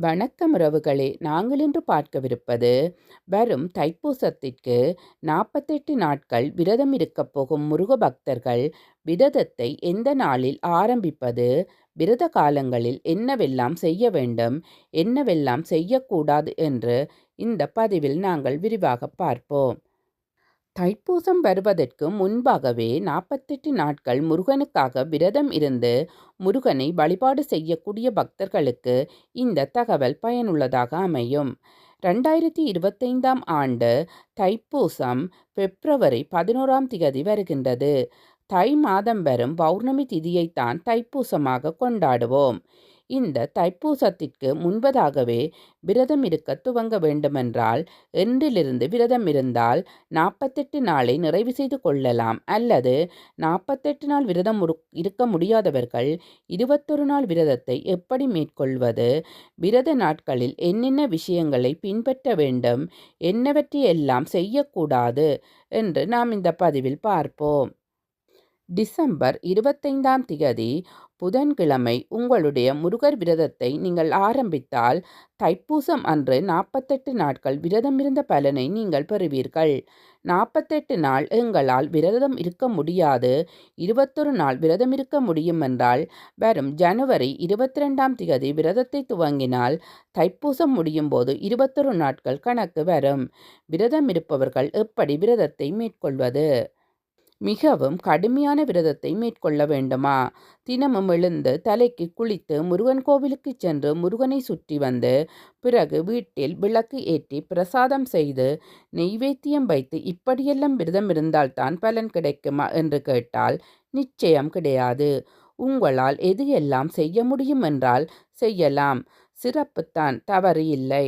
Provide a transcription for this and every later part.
வணக்கம் உறவுகளே நாங்கள் இன்று பார்க்கவிருப்பது வரும் தைப்பூசத்திற்கு நாற்பத்தெட்டு நாட்கள் விரதம் இருக்கப் போகும் முருக பக்தர்கள் விரதத்தை எந்த நாளில் ஆரம்பிப்பது விரத காலங்களில் என்னவெல்லாம் செய்ய வேண்டும் என்னவெல்லாம் செய்யக்கூடாது என்று இந்த பதிவில் நாங்கள் விரிவாக பார்ப்போம். தைப்பூசம் வருவதற்கு முன்பாகவே நாற்பத்தெட்டு நாட்கள் முருகனுக்காக விரதம் இருந்து முருகனை வழிபாடு செய்யக்கூடிய பக்தர்களுக்கு இந்த தகவல் பயனுள்ளதாக அமையும். ரெண்டாயிரத்தி இருபத்தைந்தாம் ஆண்டு தைப்பூசம் பிப்ரவரி பதினோராம் திகதி வருகின்றது. தை மாதம் வரும் பௌர்ணமி திதியைத்தான் தைப்பூசமாக கொண்டாடுவோம். இந்த தைப்பூசத்திற்கு முன்பதாகவே விரதம் இருக்க துவங்க வேண்டுமென்றால் என்றிலிருந்து விரதம் இருந்தால் நாற்பத்தெட்டு நாளை நிறைவு செய்து கொள்ளலாம். அல்லது நாற்பத்தெட்டு நாள் விரதம் இருக்க முடியாதவர்கள் இருபத்தொரு நாள் விரதத்தை எப்படி மேற்கொள்வது? விரத நாட்களில் என்னென்ன விஷயங்களை பின்பற்ற வேண்டும்? என்னவற்றையெல்லாம் செய்யக்கூடாது? என்று நாம் இந்த பதிவில் பார்ப்போம். டிசம்பர் இருபத்தைந்தாம் திகதி புதன்கிழமை உங்களுடைய முருகர் விரதத்தை நீங்கள் ஆரம்பித்தால் தைப்பூசம் அன்று நாற்பத்தெட்டு நாட்கள் விரதம் இருந்த பலனை நீங்கள் பெறுவீர்கள். நாற்பத்தெட்டு நாள் எங்களால் விரதம் இருக்க முடியாது. இருபத்தொரு நாள் விரதம் இருக்க முடியும் என்றால் வரும் ஜனவரி இருபத்தி ரெண்டாம் திகதி விரதத்தை துவங்கினால் தைப்பூசம் முடியும் போது இருபத்தொரு நாட்கள் கணக்கு வரும். விரதம் இருப்பவர்கள் எப்படி விரதத்தை மேற்கொள்வது? மிகவும் கடுமையான விரதத்தை மேற்கொள்ள வேண்டுமா? தினமும் எழுந்து தலைக்கு குளித்து முருகன் கோவிலுக்கு சென்று முருகனை சுற்றி வந்து பிறகு வீட்டில் விளக்கு ஏற்றி பிரசாதம் செய்து நெய்வேத்தியம் வைத்து இப்படியெல்லாம் விரதம் இருந்தால்தான் பலன் கிடைக்குமா? என்று கேட்டால் நிச்சயம் கிடையாது. உங்களால் எது எல்லாம் செய்ய முடியும் என்றால் செய்யலாம். சிறப்புத்தான் தவறு இல்லை.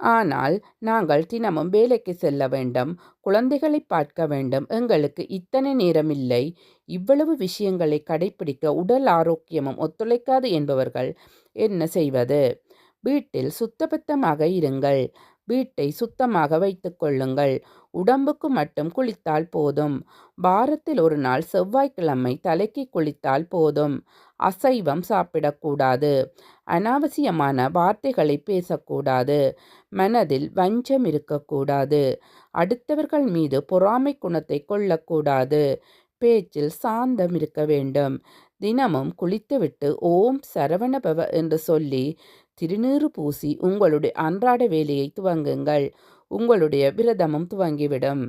ஆனால் நாங்கள் தினமும் வேலைக்கு செல்ல வேண்டும் குழந்தைகளை பார்க்க வேண்டும். எங்களுக்கு இத்தனை நேரமில்லை இவ்வளவு விஷயங்களை கடைபிடிக்க உடல் ஆரோக்கியமும் ஒத்துழைக்காது என்பவர்கள் என்ன செய்வது? வீட்டில் சுத்தபத்தமாக இருங்கள். வீட்டை சுத்தமாக வைத்து கொள்ளுங்கள். உடம்புக்கு மட்டும் குளித்தால் போதும். வாரத்தில் ஒரு நாள் செவ்வாய்க்கிழமை தலைக்கு குளித்தால் போதும். அசைவம் சாப்பிடக்கூடாது. அனாவசியமான வார்த்தைகளை பேசக்கூடாது. மனதில் வஞ்சம் இருக்கக்கூடாது. அடுத்தவர்கள் மீது பொறாமை குணத்தை கொள்ளக்கூடாது. பேச்சில் சாந்தம் இருக்க வேண்டும். தினமும் குளித்துவிட்டு ஓம் சரவணபவ என்று சொல்லி திருநீறு பூசி உங்களுடைய அன்றாட வேலையை துவங்குங்கள். உங்களுடைய விரதமும் துவங்கிவிடும்.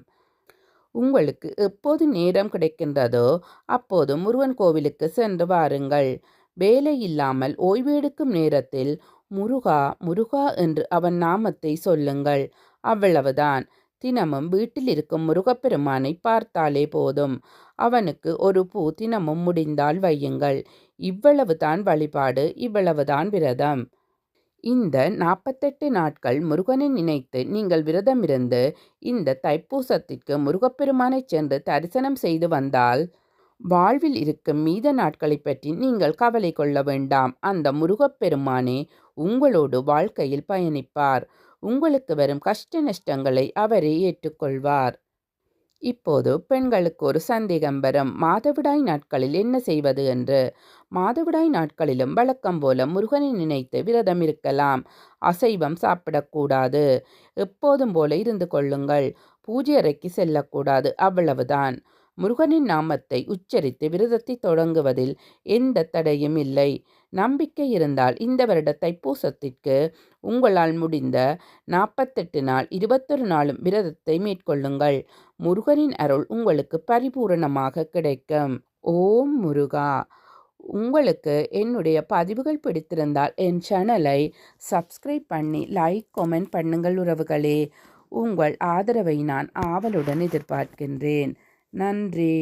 உங்களுக்கு எப்போது நேரம் கிடைக்கின்றதோ அப்போது முருகன் கோவிலுக்கு சென்று வாருங்கள். வேலை இல்லாமல் ஓய்வெடுக்கும் நேரத்தில் முருகா முருகா என்று அவன் நாமத்தை சொல்லுங்கள். அவ்வளவுதான். தினமும் வீட்டில் இருக்கும் முருகப்பெருமானை பார்த்தாலே போதும். அவனுக்கு ஒரு பூ தினமும் முடிந்தால் வையுங்கள். இவ்வளவுதான் வழிபாடு இவ்வளவுதான் விரதம். இந்த நாற்பத்தெட்டு நாட்கள் முருகனை நினைத்து நீங்கள் விரதமிருந்து இந்த தைப்பூசத்திற்கு முருகப்பெருமானை சென்று தரிசனம் செய்து வந்தால் வாழ்வில் இருக்கும் மீத நாட்களை பற்றி நீங்கள் கவலை கொள்ள வேண்டாம். அந்த முருகப்பெருமானே உங்களோடு வாழ்க்கையில் பயணிப்பார். உங்களுக்கு வரும் கஷ்ட நஷ்டங்களை அவரே ஏற்றுக்கொள்வார். இப்போது பெண்களுக்கு ஒரு சந்தேகம் வரும். மாதவிடாய் நாட்களில் என்ன செய்வது என்று? மாதவிடாய் நாட்களிலும் வழக்கம் போல முருகனை நினைத்து விரதம் இருக்கலாம். அசைவம் சாப்பிடக்கூடாது. எப்போதும் போல இருந்து கொள்ளுங்கள். பூஜை அறைக்கு செல்லக்கூடாது. அவ்வளவுதான். முருகனின் நாமத்தை உச்சரித்து விரதத்தை தொடங்குவதில் எந்த தடையும் இல்லை. நம்பிக்கை இருந்தால் இந்த வருட தைப்பூசத்திற்கு உங்களால் முடிந்த நாற்பத்தெட்டு நாள் இருபத்தொரு நாளும் விரதத்தை மேற்கொள்ளுங்கள். முருகனின் அருள் உங்களுக்கு பரிபூரணமாக கிடைக்கும். ஓம் முருகா. உங்களுக்கு என்னுடைய பதிவுகள் பிடித்திருந்தால் என் சேனலை சப்ஸ்கிரைப் பண்ணி லைக் கமெண்ட் பண்ணுங்கள் உறவுகளே. உங்கள் ஆதரவை நான் ஆவலுடன் எதிர்பார்க்கின்றேன். நன்றி.